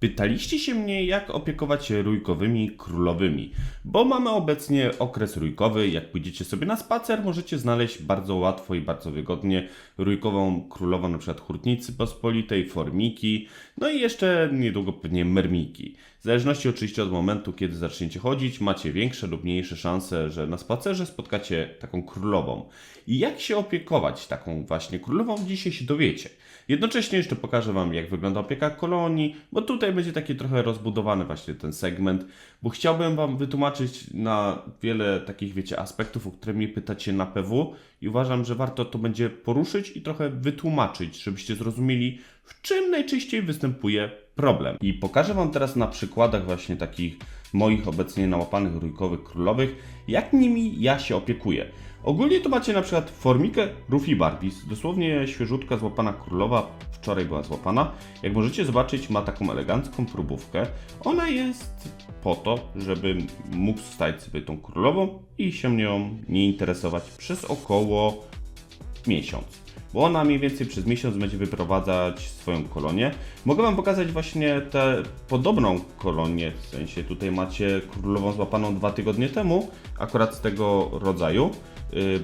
Pytaliście się mnie, jak opiekować się rójkowymi królowymi, bo mamy obecnie okres rójkowy. Jak pójdziecie sobie na spacer, możecie znaleźć bardzo łatwo i bardzo wygodnie rójkową królową, przykład hurtnicy pospolitej, formiki, no i jeszcze niedługo pewnie mermiki. W zależności oczywiście od momentu, kiedy zaczniecie chodzić, macie większe lub mniejsze szanse, że na spacerze spotkacie taką królową. I jak się opiekować taką właśnie królową, dzisiaj się dowiecie. Jednocześnie jeszcze pokażę Wam, jak wygląda opieka kolonii, bo tutaj będzie taki trochę rozbudowany właśnie ten segment, bo chciałbym Wam wytłumaczyć na wiele takich, wiecie, aspektów, o które mnie pytacie na PW i uważam, że warto to będzie poruszyć i trochę wytłumaczyć, żebyście zrozumieli, w czym najczęściej występuje problem. I pokażę Wam teraz na przykładach właśnie takich moich obecnie nałapanych rójkowych królowych, jak nimi ja się opiekuję. Ogólnie to macie na przykład formikę Rufi Barbis, dosłownie świeżutka złapana królowa, wczoraj była złapana. Jak możecie zobaczyć, ma taką elegancką próbówkę. Ona jest po to, żeby mógł stać sobie tą królową i się nią nie interesować przez około miesiąc. Bo ona mniej więcej przez miesiąc będzie wyprowadzać swoją kolonię. Mogę Wam pokazać właśnie tę podobną kolonię, w sensie tutaj macie królową złapaną dwa tygodnie temu, akurat z tego rodzaju,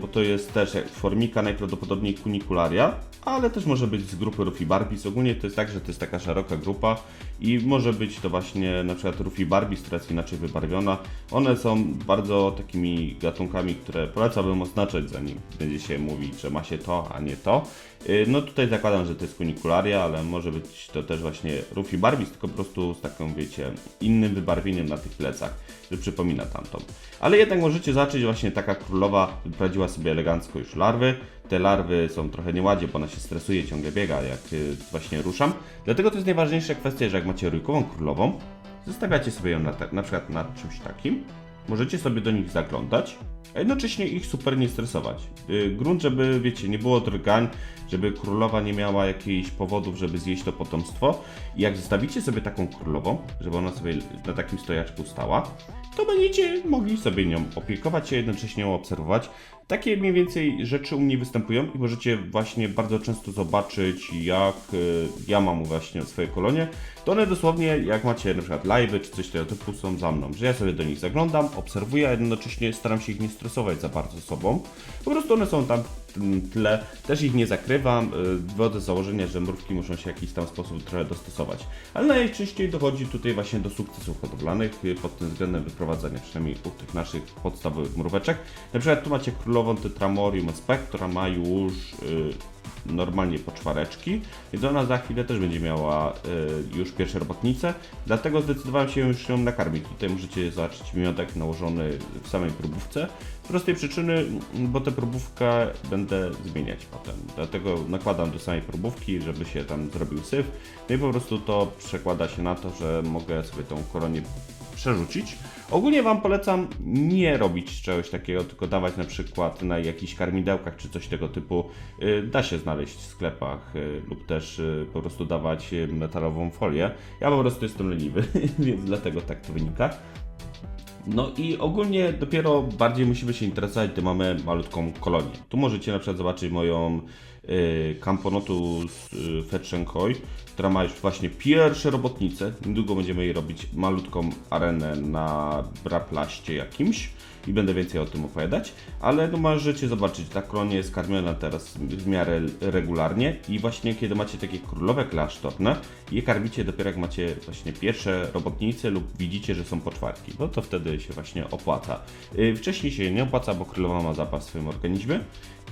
bo to jest też jak formika najprawdopodobniej kunicularia, ale też może być z grupy Rufi Barbis. Ogólnie to jest tak, że to jest taka szeroka grupa i może być to właśnie na przykład Rufi Barbis, która jest inaczej wybarwiona. One są bardzo takimi gatunkami, które polecałbym oznaczać, zanim będzie się mówić, że ma się to, a nie to. Yy, No tutaj zakładam, że to jest kunicularia, ale może być to też właśnie Rufi Barbis, tylko po prostu z taką, wiecie, innym wybarwieniem na tych plecach, że przypomina tamtą. Ale jednak możecie zacząć właśnie taka królowa wyprowadziła sobie elegancko już larwy. Te larwy są trochę nieładzie, bo ona się stresuje, ciągle biega, jak y, właśnie ruszam. Dlatego to jest najważniejsza kwestia, że jak macie rójkową królową, zostawiacie sobie ją na, na przykład na czymś takim. Możecie sobie do nich zaglądać, a jednocześnie ich super nie stresować. Y, Grunt, żeby, wiecie, nie było drgań, żeby królowa nie miała jakichś powodów, żeby zjeść to potomstwo. I jak zostawicie sobie taką królową, żeby ona sobie na takim stojaczku stała, to będziecie mogli sobie nią opiekować się, jednocześnie ją obserwować. Takie mniej więcej rzeczy u mnie występują i możecie właśnie bardzo często zobaczyć, jak y, ja mam właśnie swoje kolonie. To one dosłownie, jak macie na przykład czy coś tego typu, są za mną, że ja sobie do nich zaglądam, obserwuję, a jednocześnie staram się ich nie stresować za bardzo sobą. Po prostu one są tam tle, też ich nie zakrywam, y, wychodzę z założenia, że mrówki muszą się w jakiś tam sposób trochę dostosować. Ale najczęściej dochodzi tutaj właśnie do sukcesów hodowlanych y, pod tym względem wyprowadzania, przynajmniej u tych naszych podstawowych mróweczek. Na przykład tu macie królową Tetramorium SP, która ma już normalnie poczwareczki, więc ona za chwilę też będzie miała y, już pierwsze robotnice, dlatego zdecydowałem się już ją nakarmić. Tutaj możecie zobaczyć miodek nałożony w samej próbówce. Z prostej przyczyny, bo tę próbówkę będę zmieniać potem. Dlatego nakładam do samej próbówki, żeby się tam zrobił syf. No i po prostu to przekłada się na to, że mogę sobie tą kolonię przerzucić. Ogólnie Wam polecam nie robić czegoś takiego, tylko dawać na przykład na jakichś karmidełkach czy coś tego typu. Y, Da się znaleźć w sklepach y, lub też y, po prostu dawać metalową folię. Ja po prostu jestem leniwy, więc dlatego tak to wynika. No i ogólnie dopiero bardziej musimy się interesować, gdy mamy malutką kolonię. Tu możecie na przykład zobaczyć moją y, Camponotus y, Fetchenkoi, która ma już właśnie pierwsze robotnice. Niedługo będziemy jej robić malutką arenę na braplaście jakimś i będę więcej o tym opowiadać, ale no możecie zobaczyć, ta kolonia jest karmiona teraz w miarę regularnie i właśnie kiedy macie takie królowe klasztorne, je karmicie dopiero jak macie właśnie pierwsze robotnice lub widzicie, że są poczwarki, bo to wtedy się właśnie opłaca. Yy, Wcześniej się nie opłaca, bo królowa ma zapas w swoim organizmie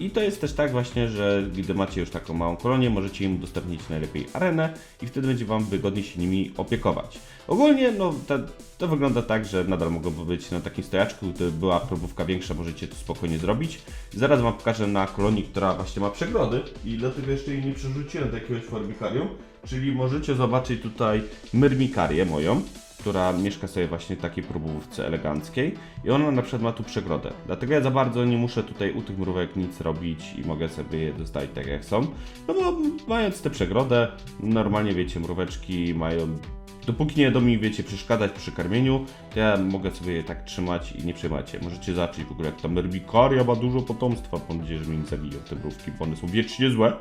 i to jest też tak właśnie, że gdy macie już taką małą kolonię, możecie im udostępnić najlepiej arenę i wtedy będzie Wam wygodniej się nimi opiekować. Ogólnie no, to, to wygląda tak, że nadal mogą być na takim stojaczku, gdyby była próbówka większa, możecie to spokojnie zrobić. Zaraz Wam pokażę na kolonii, która właśnie ma przegrody i dlatego jeszcze jej nie przerzuciłem do jakiegoś formikarium, czyli możecie zobaczyć tutaj myrmikarię moją, która mieszka sobie właśnie w takiej próbówce eleganckiej i ona na przykład ma tu przegrodę. Dlatego ja za bardzo nie muszę tutaj u tych mrówek nic robić i mogę sobie je zostawić tak jak są. No bo mając tę przegrodę, normalnie wiecie, mróweczki mają Dopóki nie będą mi, wiecie, przeszkadzać przy karmieniu, to ja mogę sobie je tak trzymać i nie przejmacie. Możecie zobaczyć w ogóle, jak ta merbikaria ma dużo potomstwa. Mam nadzieję, że mnie nie zabiją te mrówki, bo one są wiecznie złe.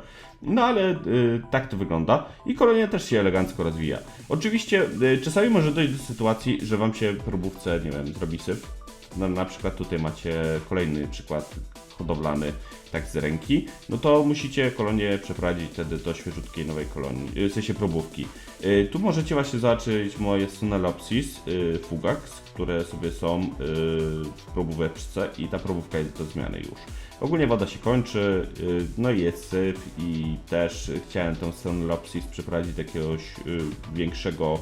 No ale y, tak to wygląda i kolonia też się elegancko rozwija. Oczywiście y, czasami może dojść do sytuacji, że wam się w próbówce, nie wiem, zrobi syf. No, na przykład tutaj macie kolejny przykład hodowlany tak z ręki, no to musicie kolonię przeprowadzić wtedy do świeżutkiej nowej kolonii, y, w sensie probówki. Y, Tu możecie właśnie zobaczyć moje Sunelopsis y, Fugax, które sobie są w probóweczce i ta probówka jest do zmiany już. Ogólnie woda się kończy, no i jest syf i też chciałem tę Sunelopsis przeprowadzić do jakiegoś większego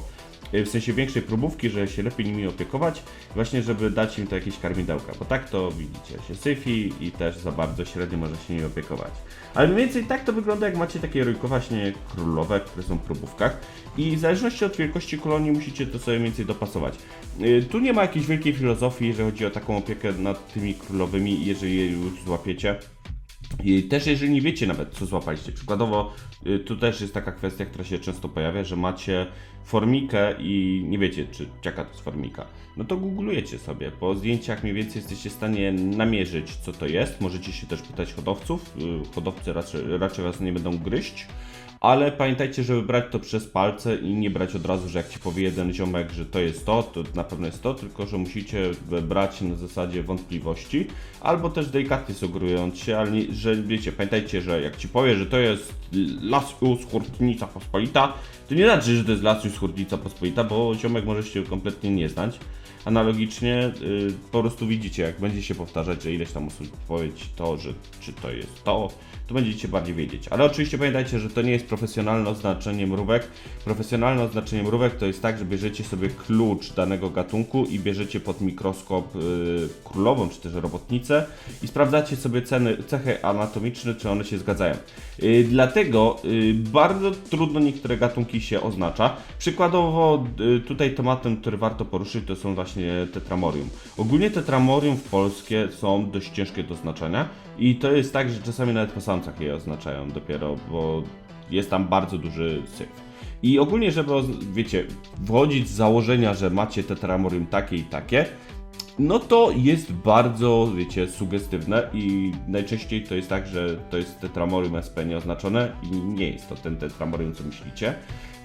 w sensie większej próbówki, że się lepiej nimi opiekować, właśnie żeby dać im to jakieś karmidełka, bo tak to widzicie, się syfi i też za bardzo średnio można się nimi opiekować. Ale mniej więcej tak to wygląda, jak macie takie rojko właśnie królowe, które są w próbówkach i w zależności od wielkości kolonii musicie to sobie mniej więcej dopasować. Y, Tu nie ma jakiejś wielkiej filozofii, jeżeli chodzi o taką opiekę nad tymi królowymi, jeżeli je już złapiecie. I też jeżeli nie wiecie nawet, co złapaliście, przykładowo y, tu też jest taka kwestia, która się często pojawia, że macie formikę i nie wiecie, czy jaka to jest formika. No to googlujecie sobie, po zdjęciach mniej więcej jesteście w stanie namierzyć, co to jest. Możecie się też pytać hodowców, y, hodowcy raczej, raczej was nie będą gryźć. Ale pamiętajcie, żeby brać to przez palce i nie brać od razu, że jak ci powie jeden ziomek, że to jest to, to na pewno jest to, tylko że musicie brać na zasadzie wątpliwości, albo też delikatnie sugerując się, ale nie, że wiecie, pamiętajcie, że jak ci powie, że to jest Lasius Hurtnica Pospolita, to nie znaczy, że to jest Lasius Hurtnica Pospolita, bo ziomek może się kompletnie nie znać. Analogicznie y, po prostu widzicie, jak będzie się powtarzać, że ileś tam osób powiedzieć to, że czy to jest to, to będziecie bardziej wiedzieć. Ale oczywiście pamiętajcie, że to nie jest profesjonalne oznaczenie mrówek. Profesjonalne oznaczenie mrówek to jest tak, że bierzecie sobie klucz danego gatunku i bierzecie pod mikroskop y, królową czy też robotnicę i sprawdzacie sobie ceny, cechy anatomiczne, czy one się zgadzają. Y, dlatego y, bardzo trudno niektóre gatunki się oznacza. Przykładowo y, tutaj tematem, który warto poruszyć, to są właśnie tetramorium. Ogólnie tetramorium w polskie są dość ciężkie do oznaczenia i to jest tak, że czasami nawet po samcach je oznaczają dopiero, bo jest tam bardzo duży syf. I ogólnie, żeby, wiecie, wchodzić z założenia, że macie tetramorium takie i takie, no to jest bardzo, wiecie, sugestywne i najczęściej to jest tak, że to jest tetramorium SP nieoznaczone i nie jest to ten tetramorium, co myślicie.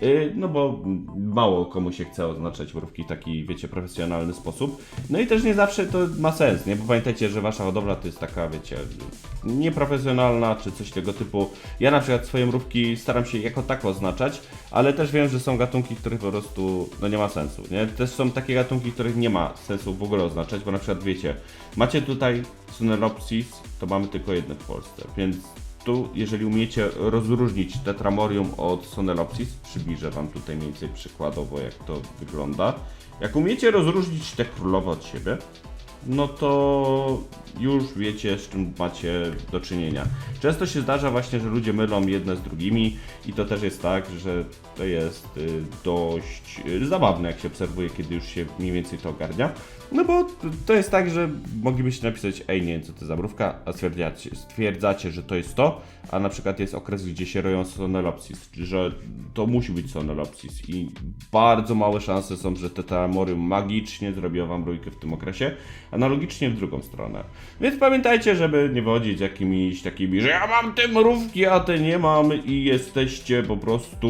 Yy, No bo mało komu się chce oznaczać mrówki w taki, wiecie, profesjonalny sposób. No i też nie zawsze to ma sens, nie? Bo pamiętajcie, że wasza hodowla to jest taka, wiecie, nieprofesjonalna czy coś tego typu. Ja na przykład swoje mrówki staram się jako tak oznaczać, ale też wiem, że są gatunki, których po prostu no nie ma sensu, nie? Też są takie gatunki, których nie ma sensu w ogóle oznaczać, bo na przykład wiecie, macie tutaj Sunelopsis, to mamy tylko jedne w Polsce, więc tu, jeżeli umiecie rozróżnić Tetramorium od Sonelopsis, przybliżę Wam tutaj mniej więcej przykładowo, jak to wygląda. Jak umiecie rozróżnić te królowe od siebie, no to już wiecie, z czym macie do czynienia. Często się zdarza właśnie, że ludzie mylą jedne z drugimi i to też jest tak, że to jest y, dość y, zabawne, jak się obserwuje, kiedy już się mniej więcej to ogarnia. No bo to jest tak, że moglibyście napisać, ej, nie co to za mrówka, a stwierdzacie, stwierdzacie, że to jest to, a na przykład jest okres, gdzie się roją sonelopsis, że to musi być sonelopsis i bardzo małe szanse są, że tetamorium magicznie zrobiło wam rójkę w tym okresie, analogicznie w drugą stronę. Więc pamiętajcie, żeby nie wodzić jakimiś takimi, że ja mam te mrówki, a te nie mam i jesteście po prostu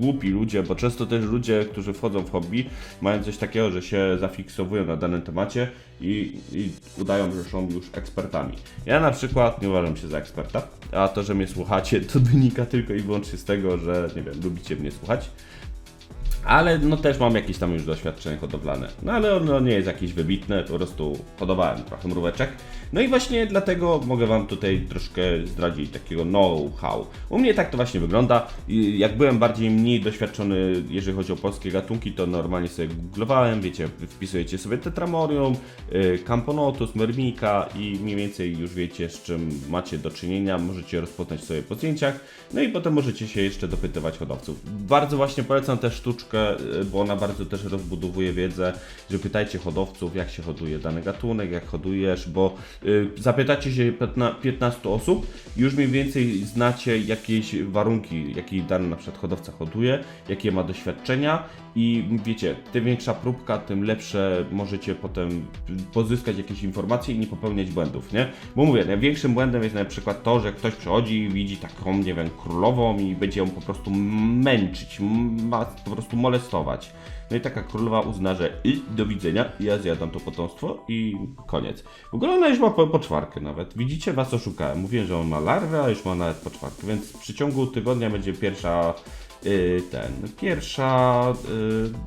głupi ludzie, bo często też ludzie, którzy wchodzą w hobby, mają coś takiego, że się zafiksowują na danym temacie i, i udają, że są już ekspertami. Ja na przykład nie uważam się za eksperta, a to, że mnie słuchacie, to wynika tylko i wyłącznie z tego, że nie wiem, lubicie mnie słuchać. Ale no też mam jakieś tam już doświadczenie hodowlane. No ale ono nie jest jakieś wybitne, po prostu hodowałem trochę mróweczek. No i właśnie dlatego mogę Wam tutaj troszkę zdradzić takiego know-how. U mnie tak to właśnie wygląda. Jak byłem bardziej mniej doświadczony, jeżeli chodzi o polskie gatunki, to normalnie sobie googlowałem, wiecie, wpisujecie sobie Tetramorium, y, Camponotus, Mermika i mniej więcej już wiecie z czym macie do czynienia, możecie rozpoznać sobie po zdjęciach, no i potem możecie się jeszcze dopytywać hodowców. Bardzo właśnie polecam też sztuczkę y, bo ona bardzo też rozbudowuje wiedzę, że pytajcie hodowców, jak się hoduje dany gatunek, jak hodujesz, bo zapytacie się 15, 15 osób, już mniej więcej znacie jakieś warunki, jakie dany na przykład hodowca hoduje, jakie ma doświadczenia i wiecie, tym większa próbka, tym lepsze możecie potem pozyskać jakieś informacje i nie popełniać błędów, nie? Bo mówię, największym błędem jest na przykład to, że ktoś przychodzi i widzi taką, nie wiem, królową i będzie ją po prostu męczyć, ma, po prostu molestować. No i taka królowa uzna, że i do widzenia, ja zjadam to potomstwo i koniec. W ogóle ona już ma po, poczwarkę nawet. Widzicie, was oszukałem. Mówiłem, że on ma larwę, a już ma nawet poczwarkę, więc w przeciągu tygodnia będzie pierwsza ten, pierwsza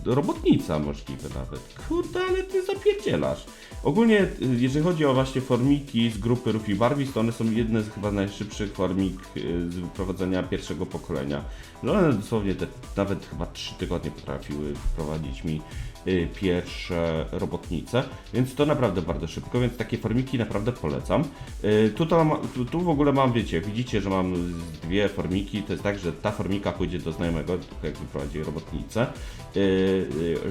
y, robotnica możliwe nawet. Kurde, ale ty zapierdzielasz. Ogólnie, y, jeżeli chodzi o właśnie formiki z grupy Rufi Barwis, to one są jedne z chyba najszybszych formik y, z wyprowadzenia pierwszego pokolenia. No one dosłownie te, nawet chyba 3 tygodnie potrafiły wprowadzić mi y, pierwsze robotnice, więc to naprawdę bardzo szybko, więc takie formiki naprawdę polecam. Y, mam, tu, tu w ogóle mam, wiecie, widzicie, że mam dwie formiki, to jest tak, że ta formika pójdzie do znajomego, jak wyprowadzi robotnicę, y,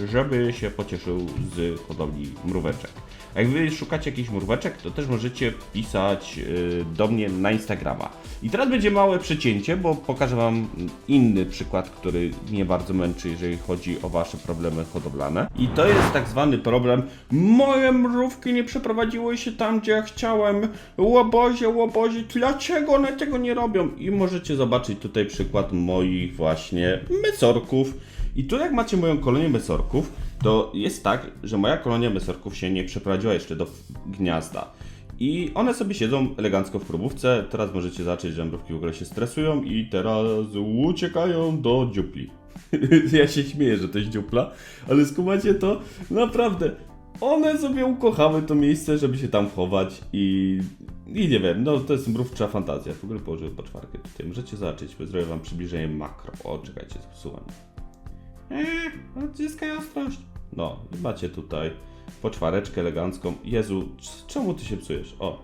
y, żeby się pocieszył z hodowli mróweczek. Jak wy szukacie jakichś mróweczek, to też możecie pisać y, do mnie na Instagrama. I teraz będzie małe przecięcie, bo pokażę wam inny przykład, który mnie bardzo męczy, jeżeli chodzi o wasze problemy hodowlane. I to jest tak zwany problem. Moje mrówki nie przeprowadziły się tam, gdzie ja chciałem. Łobozie, łobozie, dlaczego one tego nie robią? I możecie zobaczyć tutaj przykład moich właśnie mesorków. I tu jak macie moją kolonię mesorków, to jest tak, że moja kolonia mesorków się nie przeprowadziła jeszcze do gniazda. I one sobie siedzą elegancko w próbówce. Teraz możecie zobaczyć, że mrówki w ogóle się stresują i teraz uciekają do dziupli. ja się śmieję, że to jest dziupla, ale skumacie to naprawdę. One sobie ukochały to miejsce, żeby się tam chować i, i nie wiem, no to jest mrówcza fantazja. W ogóle położyłem poczwarkę tutaj. Możecie zobaczyć, zrobię wam przybliżenie makro. O, czekajcie, zsuwam. Eee, odzyskaj ostrość. No, i macie tutaj poczwareczkę elegancką. Jezu, czemu ty się psujesz? O,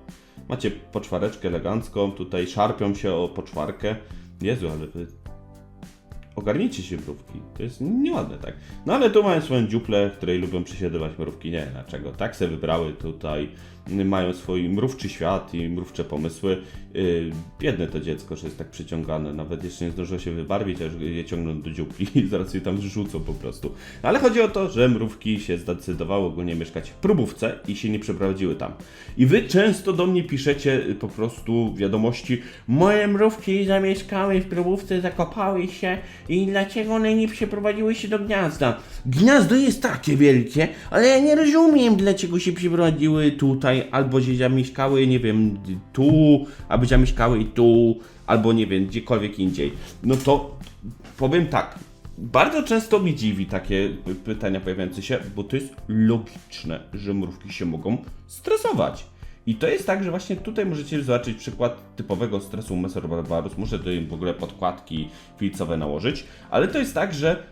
macie poczwareczkę elegancką, tutaj szarpią się o poczwarkę. Jezu, ale wy... Ogarnijcie się mrówki, to jest nieładne, tak? No ale tu mają swoją dziuplę, której lubią przesiadywać mrówki. Nie, dlaczego? Tak se wybrały tutaj, mają swój mrówczy świat i mrówcze pomysły. Yy, biedne to dziecko, że jest tak przyciągane, nawet jeszcze nie zdążyło się wybarwić, aż je ciągną do dziupli i zaraz je tam zrzucą po prostu. Ale chodzi o to, że mrówki się zdecydowały ogólnie mieszkać w próbówce i się nie przeprowadziły tam. I wy często do mnie piszecie y, po prostu wiadomości, moje mrówki zamieszkały w próbówce, zakopały się i dlaczego one nie przeprowadziły się do gniazda? Gniazdo jest takie wielkie, ale ja nie rozumiem, dlaczego się przeprowadziły tutaj, albo się zamieszkały, nie wiem, tu, albo zamieszkały i tu, albo nie wiem, gdziekolwiek indziej. No to powiem tak. Bardzo często mi dziwi takie py- pytania pojawiające się, bo to jest logiczne, że mrówki się mogą stresować. I to jest tak, że właśnie tutaj możecie zobaczyć przykład typowego stresu Mesorbarbarus. Muszę tutaj w ogóle podkładki filcowe nałożyć, ale to jest tak, że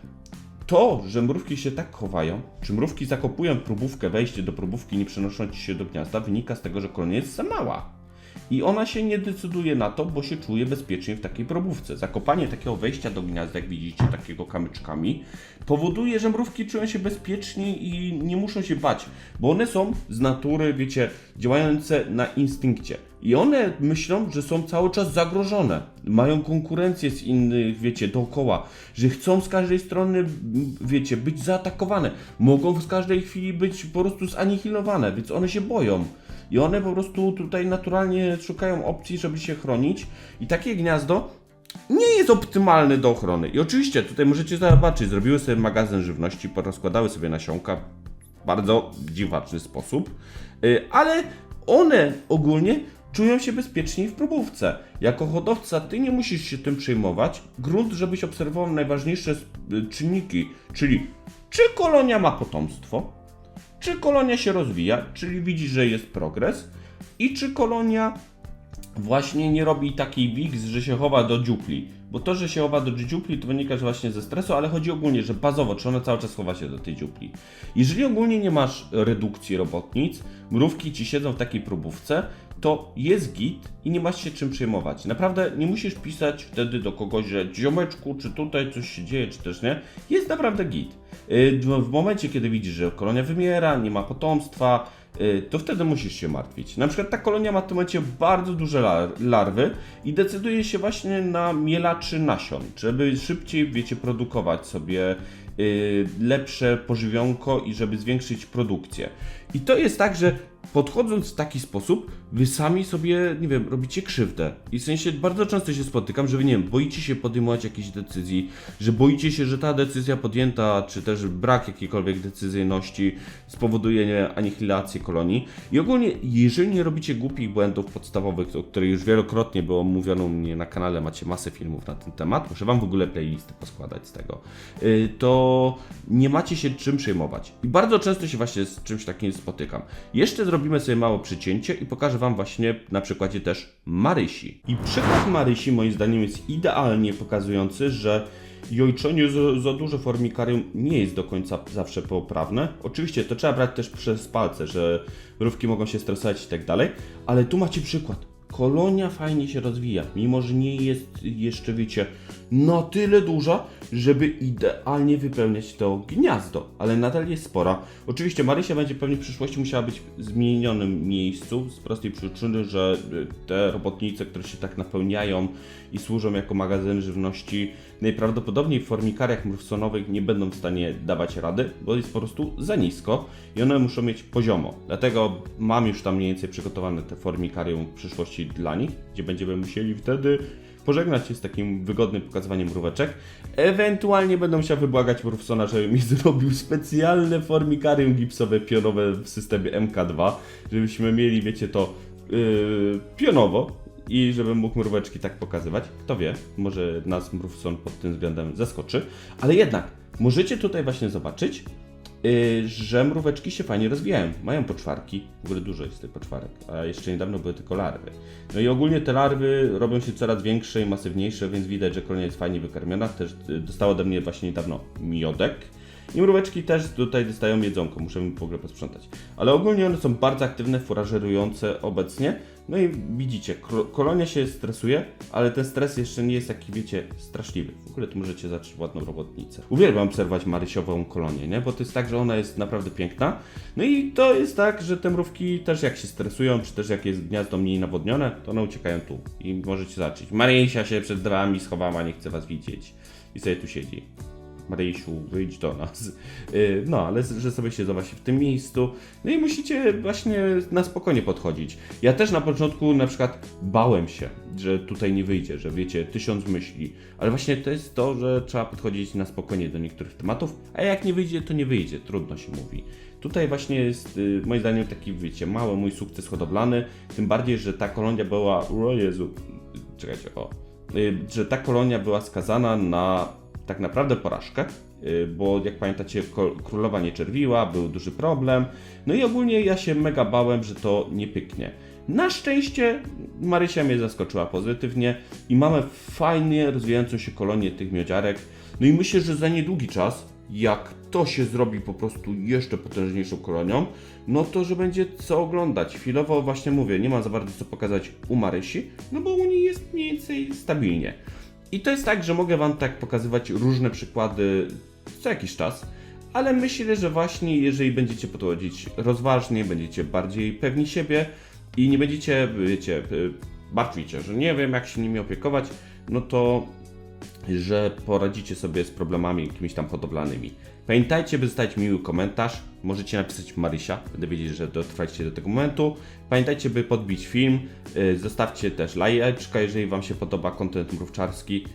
to, że mrówki się tak chowają, czy mrówki zakopują próbówkę, wejście do próbówki, nie przenosząc się do gniazda, wynika z tego, że kolonia jest za mała. I ona się nie decyduje na to, bo się czuje bezpiecznie w takiej probówce. Zakopanie takiego wejścia do gniazda, jak widzicie, takiego kamyczkami, powoduje, że mrówki czują się bezpiecznie i nie muszą się bać, bo one są z natury, wiecie, działające na instynkcie. I one myślą, że są cały czas zagrożone. Mają konkurencję z innych, wiecie, dookoła, że chcą z każdej strony, wiecie, być zaatakowane. Mogą z każdej chwili być po prostu zanihilowane, więc one się boją. I one po prostu tutaj naturalnie szukają opcji, żeby się chronić. I takie gniazdo nie jest optymalne do ochrony. I oczywiście tutaj możecie zobaczyć, zrobiły sobie magazyn żywności, porozkładały sobie nasionka w bardzo dziwaczny sposób, Y, ale one ogólnie czują się bezpieczniej w probówce. Jako hodowca ty nie musisz się tym przejmować. Grunt, żebyś obserwował najważniejsze y, czynniki, czyli czy kolonia ma potomstwo, czy kolonia się rozwija, czyli widzisz, że jest progres? I czy kolonia właśnie nie robi taki wiks, że się chowa do dziupli. Bo to, że się chowa do dziupli, to wynika właśnie ze stresu, ale chodzi ogólnie, że bazowo, czy ona cały czas chowa się do tej dziupli. Jeżeli ogólnie nie masz redukcji robotnic, mrówki ci siedzą w takiej próbówce, to jest git i nie masz się czym przejmować. Naprawdę nie musisz pisać wtedy do kogoś, że ziomeczku, czy tutaj coś się dzieje, czy też nie. Jest naprawdę git. Yy, W momencie, kiedy widzisz, że kolonia wymiera, nie ma potomstwa, to wtedy musisz się martwić. Na przykład ta kolonia ma w tym momencie bardzo duże lar- larwy i decyduje się właśnie na mielaczy nasion, żeby szybciej, wiecie, produkować sobie yy, lepsze pożywionko i żeby zwiększyć produkcję. I to jest tak, że podchodząc w taki sposób, wy sami sobie, nie wiem, robicie krzywdę. I w sensie bardzo często się spotykam, że wy, nie wiem, boicie się podejmować jakiejś decyzji, że boicie się, że ta decyzja podjęta, czy też brak jakiejkolwiek decyzyjności spowoduje nie, anihilację kolonii. I ogólnie, jeżeli nie robicie głupich błędów podstawowych, o których już wielokrotnie było mówione u mnie na kanale, macie masę filmów na ten temat, muszę wam w ogóle playlisty poskładać z tego, yy, to nie macie się czym przejmować. I bardzo często się właśnie z czymś takim spotykam. Jeszcze zrobimy sobie małe przycięcie i pokażę wam właśnie na przykładzie też Marysi. I przykład Marysi moim zdaniem jest idealnie pokazujący, że jojczenie za, duże formikarium nie jest do końca zawsze poprawne. Oczywiście to trzeba brać też przez palce, że mrówki mogą się stresować i tak dalej, ale tu macie przykład. Kolonia fajnie się rozwija, mimo że nie jest jeszcze, wiecie, na tyle duża, żeby idealnie wypełniać to gniazdo, ale nadal jest spora. Oczywiście Marysia będzie pewnie w przyszłości musiała być w zmienionym miejscu, z prostej przyczyny, że y, te robotnice, które się tak napełniają i służą jako magazyn żywności, najprawdopodobniej w formikariach mrówsonowych nie będą w stanie dawać rady, bo jest po prostu za nisko i one muszą mieć poziomo. Dlatego mam już tam mniej więcej przygotowane te formikarium w przyszłości dla nich, gdzie będziemy musieli wtedy pożegnać się z takim wygodnym pokazywaniem mróweczek. Ewentualnie będę musiał wybłagać Mrówsona, żeby mi zrobił specjalne formikarium gipsowe pionowe w systemie MK2, żebyśmy mieli, wiecie, to yy, pionowo i żebym mógł mróweczki tak pokazywać. Kto wie, może nas Mrówson pod tym względem zaskoczy, ale jednak możecie tutaj właśnie zobaczyć, yy, że mróweczki się fajnie rozwijają. Mają poczwarki, w ogóle dużo jest tych poczwarek, a jeszcze niedawno były tylko larwy. No i ogólnie te larwy robią się coraz większe i masywniejsze, więc widać, że kolonia jest fajnie wykarmiona. Też y, dostała ode mnie właśnie niedawno miodek. I mróweczki też tutaj dostają jedzonko, muszę w ogóle posprzątać. Ale ogólnie one są bardzo aktywne, furażerujące obecnie. No i widzicie, kolonia się stresuje, ale ten stres jeszcze nie jest taki, wiecie, straszliwy. W ogóle tu możecie zacząć ładną robotnicę. Uwielbiam obserwować marysiową kolonię, nie? Bo to jest tak, że ona jest naprawdę piękna. No i to jest tak, że te mrówki też jak się stresują, czy też jak jest gniazdo mniej nawodnione, to one uciekają tu. I możecie zobaczyć. Marysia się przed drzewami schowała, nie chce was widzieć. I sobie tu siedzi. Marysiu, wyjdź do nas. Yy, No, ale że sobie siedzą właśnie w tym miejscu. No i musicie właśnie na spokojnie podchodzić. Ja też na początku na przykład bałem się, że tutaj nie wyjdzie, że wiecie, tysiąc myśli. Ale właśnie to jest to, że trzeba podchodzić na spokojnie do niektórych tematów, a jak nie wyjdzie, to nie wyjdzie, trudno się mówi. Tutaj właśnie jest y, moim zdaniem taki, wiecie, mały mój sukces hodowlany, tym bardziej, że ta kolonia była, o Jezu, czekajcie, o, y, że ta kolonia była skazana na tak naprawdę porażkę, y, bo jak pamiętacie, królowa nie czerwiła, był duży problem. No i ogólnie ja się mega bałem, że to nie pyknie. Na szczęście Marysia mnie zaskoczyła pozytywnie i mamy fajnie rozwijającą się kolonię tych miodziarek. No i myślę, że za niedługi czas, jak to się zrobi po prostu jeszcze potężniejszą kolonią, no to, że będzie co oglądać. Chwilowo właśnie mówię, nie ma za bardzo co pokazać u Marysi, no bo u niej jest mniej więcej stabilnie. I to jest tak, że mogę Wam tak pokazywać różne przykłady co jakiś czas, ale myślę, że właśnie jeżeli będziecie podchodzić rozważnie, będziecie bardziej pewni siebie i nie będziecie, wiecie, y, martwić się, że nie wiem jak się nimi opiekować, no to że poradzicie sobie z problemami jakimiś tam hodowlanymi. Pamiętajcie, by zostawić miły komentarz. Możecie napisać Marysia, będę wiedzieć, że dotrwaliście do tego momentu. Pamiętajcie, by podbić film. y, Zostawcie też lajeczka, jeżeli Wam się podoba kontent mrówczarski.